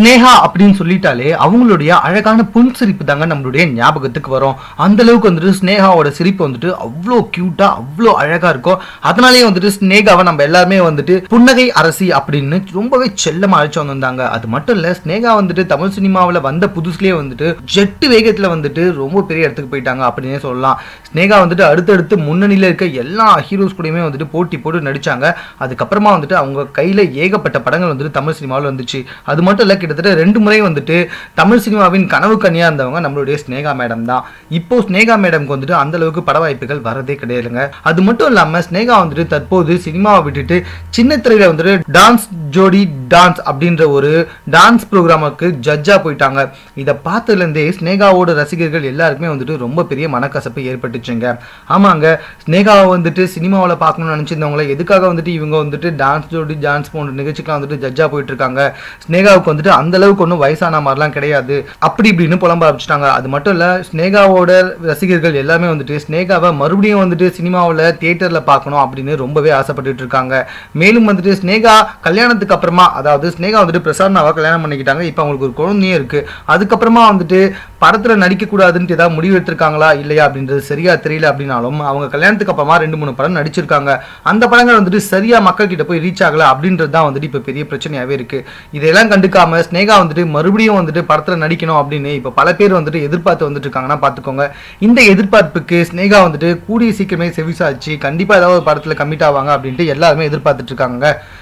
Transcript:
ஸ்னேகா அப்படின்னு சொல்லிட்டாலே அவங்களுடைய அழகான புன் சிரிப்பு தாங்க நம்மளுடைய ஞாபகத்துக்கு வரும். அந்த அளவுக்கு வந்துட்டு ஸ்னேகாவோட சிரிப்பு வந்துட்டு அவ்வளோ கியூட்டா அவ்வளோ அழகா இருக்கும் அதனாலேயே வந்துட்டு ஸ்னேகாவை நம்ம எல்லாருமே வந்துட்டு புன்னகை அரசி அப்படின்னு ரொம்பவே செல்லமா அழைச்சு வந்திருந்தாங்க. அது மட்டும் இல்ல ஸ்னேகா வந்துட்டு தமிழ் சினிமாவில் வந்த புதுசுலயே வந்துட்டு ஜெட்டு வேகத்துல வந்துட்டு ரொம்ப பெரிய இடத்துக்கு போயிட்டாங்க அப்படின்னே சொல்லலாம். ஸ்னேகா வந்துட்டு அடுத்தடுத்து முன்னணியில இருக்க எல்லா ஹீரோஸ் கூடயுமே வந்துட்டு போட்டி போட்டு நடிச்சாங்க. அதுக்கப்புறமா வந்துட்டு அவங்க கையில ஏகப்பட்ட படங்கள் வந்துட்டு தமிழ் சினிமாவில் வந்துச்சு. அது மட்டும் இல்ல கிட்டத்தட்ட ரெண்டு முறை வந்துட்டு தமிழ் சினிமாவின் கனவு கனியாக இருந்தவங்க நம்மளுடைய ஸ்னேகா மேடம் தான். இப்போ ஸ்னேகா மேடம்க்கு வந்துட்டு அந்த அளவுக்கு பட வாய்ப்புகள் வரதே கிடையாதுங்க. அது மட்டும் இல்லாம ஸ்னேகா வந்துட்டு தற்போது சினிமாவை விட்டுட்டு சின்ன திரையில வந்துட்டு டான்ஸ் ஜோடி டான்ஸ் அப்படின்ற ஒரு டான்ஸ் ப்ரோக்ராமுக்கு ஜட்ஜா போயிட்டாங்க. இதை பார்த்ததுலேருந்தே ஸ்னேகாவோட ரசிகர்கள் எல்லாருக்குமே வந்துட்டு ரொம்ப பெரிய மனக்கசப்பு ஏற்பட்டுச்சுங்க. ஆமாங்க ஸ்னேகாவை வந்துட்டு சினிமாவில் பார்க்கணும்னு நினச்சிருந்தவங்கள எதுக்காக வந்துட்டு இவங்க வந்துட்டு டான்ஸ் ஜோடி டான்ஸ் போன்ற நிகழ்ச்சிக்கெலாம் வந்துட்டு ஜட்ஜா போயிட்டு இருக்காங்க ஸ்னேகாவுக்கு வந்துட்டு அந்த அளவுக்கு ஒன்றும் வயசான மாதிரிலாம் கிடையாது. அப்படி இப்படின்னு புலம்ப ஆரம்பிச்சிட்டாங்க. அது மட்டும் இல்லை ஸ்னேகாவோட ரசிகர்கள் எல்லாமே வந்துட்டு ஸ்னேகாவை மறுபடியும் வந்துட்டு சினிமாவில் தியேட்டரில் பார்க்கணும் அப்படின்னு ரொம்பவே ஆசைப்பட்டுட்டு இருக்காங்க. மேலும் வந்துட்டு ஸ்னேகா கல்யாணத்துக்கு அப்புறமா அதாவது ஸ்னேகா வந்துட்டு பிரசாத்னாவை கல்யாணம் பண்ணிக்கிட்டாங்க. இப்போ அவங்களுக்கு ஒரு குழந்தையும் இருக்கு. அதுக்கப்புறமா வந்துட்டு படத்தில் நடிக்கக்கூடாதுன்ட்டு ஏதாவது முடிவு எடுத்திருக்காங்களா இல்லையா அப்படின்றது சரியா தெரியல அப்படின்னாலும் அவங்க கல்யாணத்துக்கு அப்புறமா ரெண்டு மூணு படம் நடிச்சிருக்காங்க. அந்த படங்கள் வந்துட்டு சரியா மக்கள் கிட்ட போய் ரீச் ஆகல அப்படின்றது தான் வந்துட்டு இப்போ பெரிய பிரச்சனையாவே இருக்கு. இதெல்லாம் கண்டுக்காம ஸ்னேகா வந்துட்டு மறுபடியும் வந்துட்டு படத்தில் நடிக்கணும் அப்படின்னு இப்போ பல பேர் வந்துட்டு எதிர்பார்த்து வந்துட்டு இருக்காங்கன்னா பார்த்துக்கோங்க இந்த எதிர்பார்ப்புக்கு ஸ்னேகா வந்துட்டு கூடிய சீக்கிரமே செவிசாச்சு கண்டிப்பா ஏதாவது ஒரு படத்தில் கம்மிட் ஆவாங்க அப்படின்ட்டு எல்லாருமே எதிர்பார்த்துட்டு இருக்காங்க